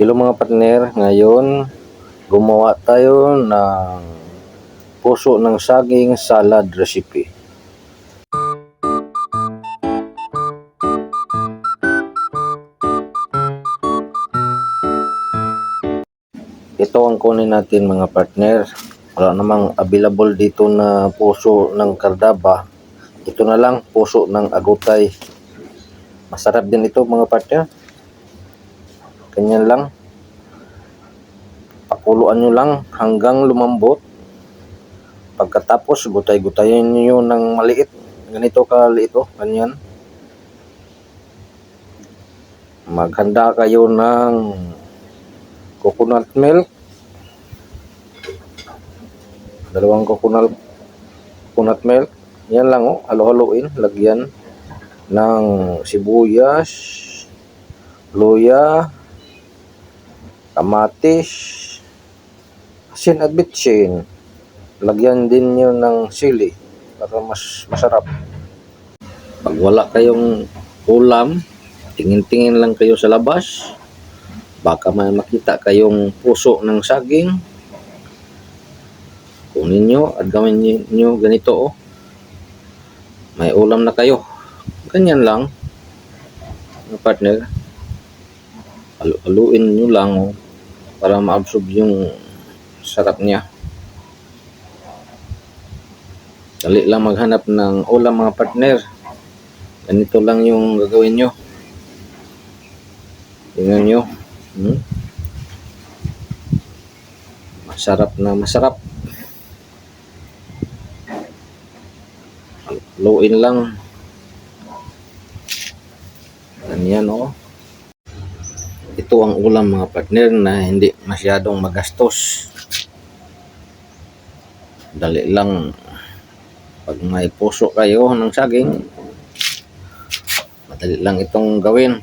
Hello mga partner, ngayon gumawa tayo ng puso ng saging salad recipe. Ito ang kunin natin mga partner. Wala namang available dito na puso ng kardaba. Ito na lang, puso ng agutay. Masarap din ito mga partner. Ganyan lang. Pakuluan nyo lang hanggang lumambot. Pagkatapos, gutay-gutayin nyo ng maliit. Ganito kaliit oh, ganyan. Maghanda kayo ng coconut milk. Dalawang coconut, coconut milk. Yan lang oh, halo-haloin. Lagyan ng sibuyas, luya, kamatis, asin at bitsin. Lagyan din nyo ng sili para mas masarap. Pag wala kayong ulam, tingin-tingin lang kayo sa labas. Baka may makita kayong puso ng saging. Kunin nyo at gawin nyo ganito oh. May ulam na kayo. Ganyan lang. Partner. Halu- haluin nyo lang oh, para ma-absorb yung sarap niya. Dali lang maghanap ng ulam mga partner. Ganito lang yung gagawin nyo. Tingnan nyo. Hmm? Masarap na masarap. Haluin lang. Ganyan oh. Ito ang ulam mga partner na hindi masyadong magastos. Dali lang pag may puso kayo ng saging, madali lang itong gawin.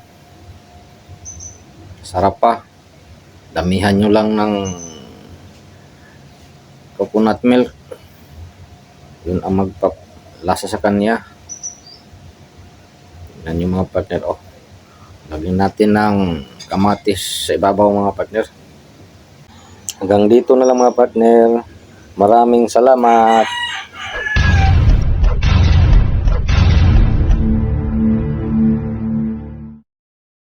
Sarap pa. Damihan nyo lang ng coconut milk. Yun ang magpalasa sa kanya. Yan yung mga partner. Oh. Lagyan natin ng kamatis sa ibabaw mga partner. Hanggang dito na lang mga partner. Maraming salamat.